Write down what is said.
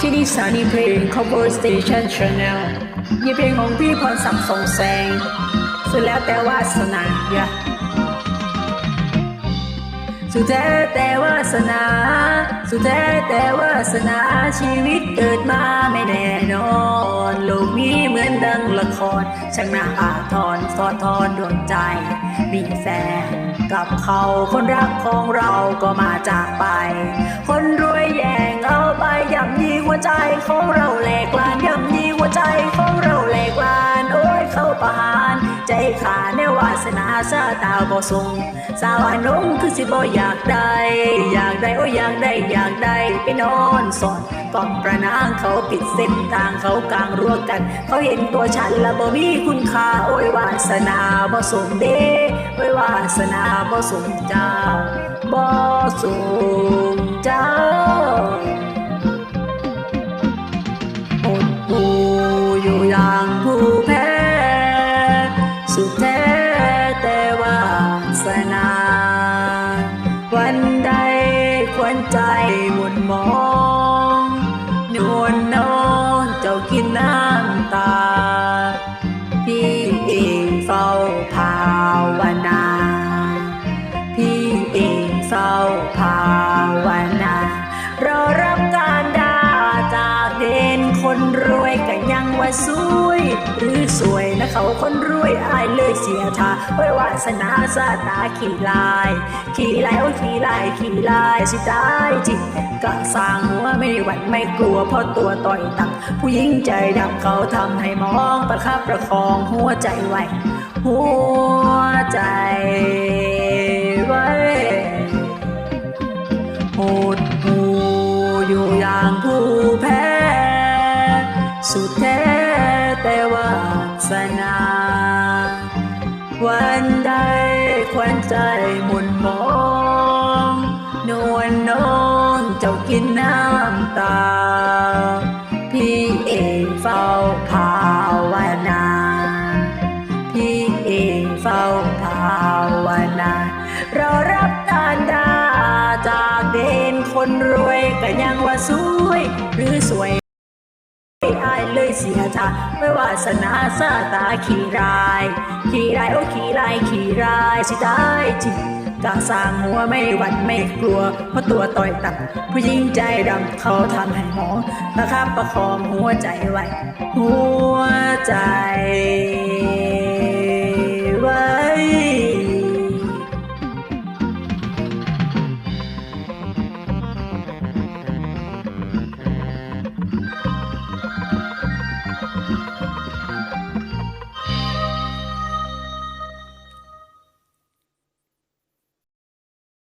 ที่นี่สถานีเพลง cover station channel มีเพลงของพี่พรศักดิ์สงแสงสุดแล้วแต่วาสนาย่าสุดแท้แต่วาสนา สุดแท้แต่วาสนาชีวิตเกิดมาไม่แน่นอน โลกนี้เหมือนดังละครช่างน่าอาทรสอดทอนดวงใจ มีแฟนกับเขาคนรักของเราก็มาจากไป คนรู้ ใจของเราแหลกลานย่ำยีหัวใจของเราแหลกลาน โอ้ยเข้าประหาร ใจขาดในวาสนาชาตาบ่ทรงสาวอนงคือสิบ่อยากได้ อยากได้โอ้ยอยากได้อยากได้ไปนอนสอนกล่อมประนางเขาปิดเส้นทางเขากลางรั้วกัน เขาเห็นตัวฉันละบ่มีคุณค่าโอ้ยวาสนาบ่สมเด้โอ้ยวาสนาบ่สมเจ้าบ่สมเจ้า สุดแท้แต่วาสนา วันใดควรใจหมุนมอง ว่าสวย หรือสวยนะเขาคนรวยอายเลยเสียท่าไว้วาสนาสาตาขี่ลาย ขี่ลายโอ้ขี่ลายขี่ลายสิตายจริงก็สร้างหัวไม่หวั่นไม่กลัวเพราะตัวต่อยตังผู้หญิงใจดำเขาทำให้มองประคับประคองหัวใจไว้หัวใจไว้โหดหูอยู่อย่างผู้แพ้ สุดแท้ แต่วาสนา วันใดควันใจหมุนมอง นวลน้องเจ้ากินน้ำตา พี่เองเฝ้าภาวนา พี่เองเฝ้าภาวนา เรารับการดาจากเดนคนรวยก็ยังว่าสวย หรือสวยอาย เลยเสียตาไม่วาสนาสาตาขี่ราย ขี่รายโอ้ขี่รายขี่รายสิได้จริงกาสร้างหัวไม่หวั่นไม่กลัว เพราะตัวต่อยตับผู้หญิงใจดำเขาทำให้หมองประคับประคองหัวใจไว้ หัวใจ